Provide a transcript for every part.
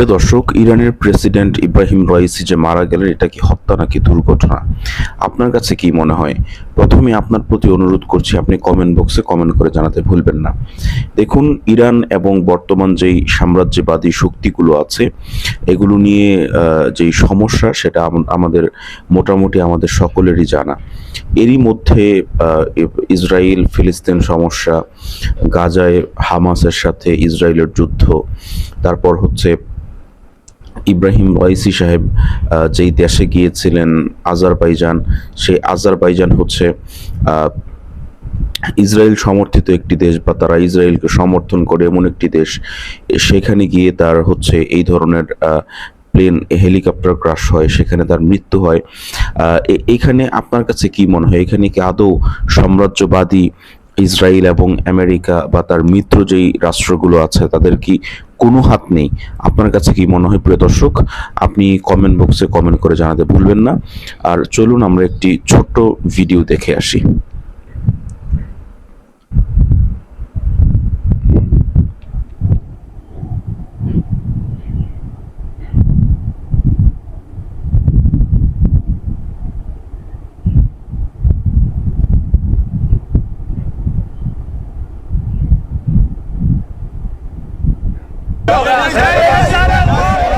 প্রিয় দর্শক, ইরানের প্রেসিডেন্ট ইব্রাহিম রাইসি যে মারা গেলেন, এটা কি হত্যা নাকি দুর্ঘটনা? আপনার কাছে কি মনে হয়? প্রথমে আপনার প্রতি অনুরোধ করছি, আপনি কমেন্ট বক্সে কমেন্ট করে জানাতে ভুলবেন না। দেখুন, ইরান এবং বর্তমান যেই সাম্রাজ্যবাদী শক্তিগুলো আছে, এগুলো নিয়ে যেই সমস্যা, সেটা আমাদের মোটামুটি আমাদের সকলেরই জানা। এরই মধ্যে ইসরায়েল, ফিলিস্তিন সমস্যা, গাজায় হামাসের সাথে ইসরায়েলের যুদ্ধ, তারপর হচ্ছে ইব্রাহিম ওয়াইসি সাহেব যেই দেশে গিয়েছিলেন আজারবাইজান, সেই আজারবাইজান হচ্ছে ইসরায়েল সমর্থিত একটি দেশ বা তারা ইসরায়েলকে সমর্থন করে এমন একটি দেশ। সেখানে গিয়ে তার হচ্ছে এই ধরনের প্লেন হেলিকপ্টার ক্রাশ হয়, সেখানে তার মৃত্যু হয়। এখানে আপনার কাছে কি মনে হয়? এখানে কি আদৌ সাম্রাজ্যবাদী ইসরায়েল এবং আমেরিকা বা তার মিত্র যেই রাষ্ট্রগুলো আছে, তাদের কি কোনো হাত নেই। আপনার কাছে কি মনে হয়, প্রিয় দর্শক? আপনি কমেন্ট বক্সে কমেন্ট করে জানাতে ভুলবেন না। আর চলুন, আমরা একটি ছোট্ট ভিডিও দেখে আসি।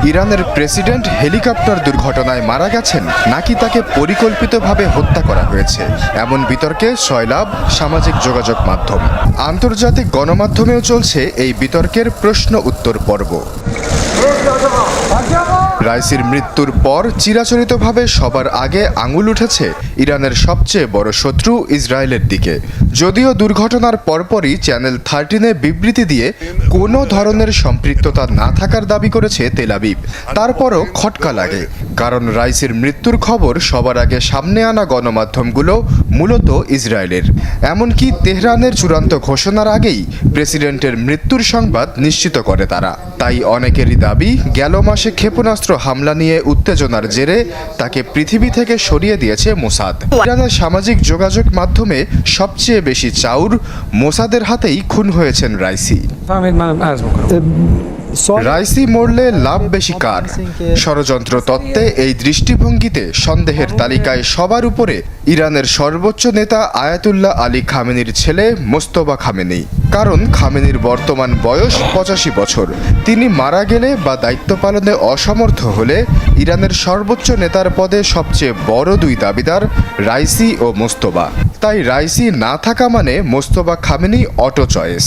ইরানের প্রেসিডেন্ট হেলিকপ্টার দুর্ঘটনায় মারা গেছেন নাকি তাকে পরিকল্পিতভাবে হত্যা করা হয়েছে? এমন বিতর্কে সয়লাভ সামাজিক যোগাযোগ মাধ্যম। আন্তর্জাতিক গণমাধ্যমেও চলছে এই বিতর্কের প্রশ্ন উত্তর পর্ব। রাইসির মৃত্যুর পর চিরাচরিতভাবে সবার আগে আঙুল উঠেছে ইরানের সবচেয়ে বড় শত্রু ইসরায়েলের দিকে। যদিও দুর্ঘটনার পরপরই চ্যানেল থার্টিনে বিবৃতি দিয়ে কোনো ধরনের সম্পৃক্ততা না থাকার দাবি করেছে তেলাবিব তারপরও খটকা লাগে, কারণ রাইসির মৃত্যুর খবর সবার আগে সামনে আনা গণমাধ্যমগুলো মূলত ইসরায়েলের। এমনকি তেহরানের চূড়ান্ত ঘোষণার আগেই প্রেসিডেন্টের মৃত্যুর সংবাদ নিশ্চিত করে তারা। তাই অনেকেরই দাবি, গেল মাসে ক্ষেপণাস্ত্র হামলা নিয়ে উত্তেজনার জেরে তাকে পৃথিবী থেকে সরিয়ে দিয়েছে মোসাদ। ইরানের সামাজিক যোগাযোগ মাধ্যমে সবচেয়ে বেশি চাউর মোসাদের হাতেই খুন হয়েছেন রাইসি। রাইসি মরলে লাভ বেশি কার? ষড়যন্ত্র তত্ত্বে এই দৃষ্টিভঙ্গিতে সন্দেহের তালিকায় সবার উপরে ইরানের সর্বোচ্চ নেতা আয়াতুল্লাহ আলী খামেনির ছেলে মোস্তবা খামেনি। কারণ খামেনির বর্তমান বয়স পঁচাশি বছর। তিনি মারা গেলে বা দায়িত্ব পালনে অসমর্থ হলে ইরানের সর্বোচ্চ নেতার পদে সবচেয়ে বড় দুই দাবিদার রাইসি ও মোস্তবা তাই রাইসি না থাকা মানে মোস্তবা খামেনি অটো চয়েস।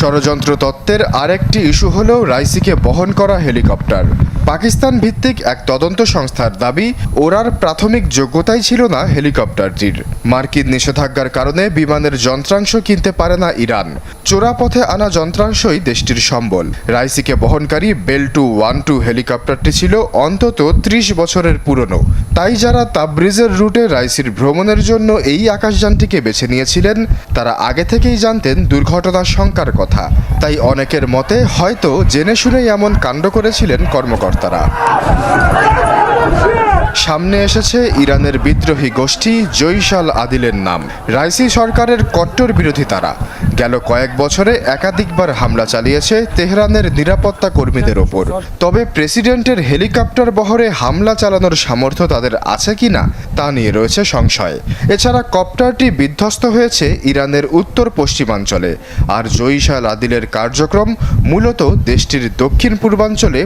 ষড়যন্ত্র তত্ত্বের আরেকটি ইস্যু হল রাইসিকে বহন করা হেলিকপ্টার। পাকিস্তান ভিত্তিক এক তদন্ত সংস্থার দাবি ওরার প্রাথমিক যোগ্যতাই ছিল না হেলিকপ্টারটির। মার্কিন নিষেধাজ্ঞার কারণে বিমানের যন্ত্রাংশ কিনতে পারে না ইরান। চোরা পথে আনা যন্ত্রাংশই দেশটির সম্বল। রাইসিকে বহনকারী বেল টু ওয়ান টু হেলিকপ্টারটি ছিল অন্তত ত্রিশ বছরের পুরনো। তাই যারা তাবরিজের রুটে রাইসির ভ্রমণের জন্য এই আকাশযানটিকে বেছে নিয়েছিলেন, তারা আগে থেকেই জানতেন দুর্ঘটনার শঙ্কার কথা। তাই অনেকের মতে হয়তো জেনে শুনেই এমন কাণ্ড করেছিলেন কর্মকর্তারা সামনে এসেছে ইরানের বিদ্রোহী গোষ্ঠী জৈশাল আদিলের নাম। রাইসি সরকারের কট্টর বিরোধী তারা। গেল কয়েক বছরে একাধিকবার হামলা চালিয়েছে তেহরানের নিরাপত্তা কর্মীদের ওপর। তবে প্রেসিডেন্টের হেলিকপ্টার বহরে হামলা চালানোর সামর্থ্য তাদের আছে কিনা তা নিয়ে রয়েছে সংশয়। এছাড়া কপ্টারটি বিধ্বস্ত হয়েছে ইরানের উত্তর পশ্চিমাঞ্চলে আর জৈশাল আদিলের কার্যক্রম মূলত দেশটির দক্ষিণ পূর্বাঞ্চলে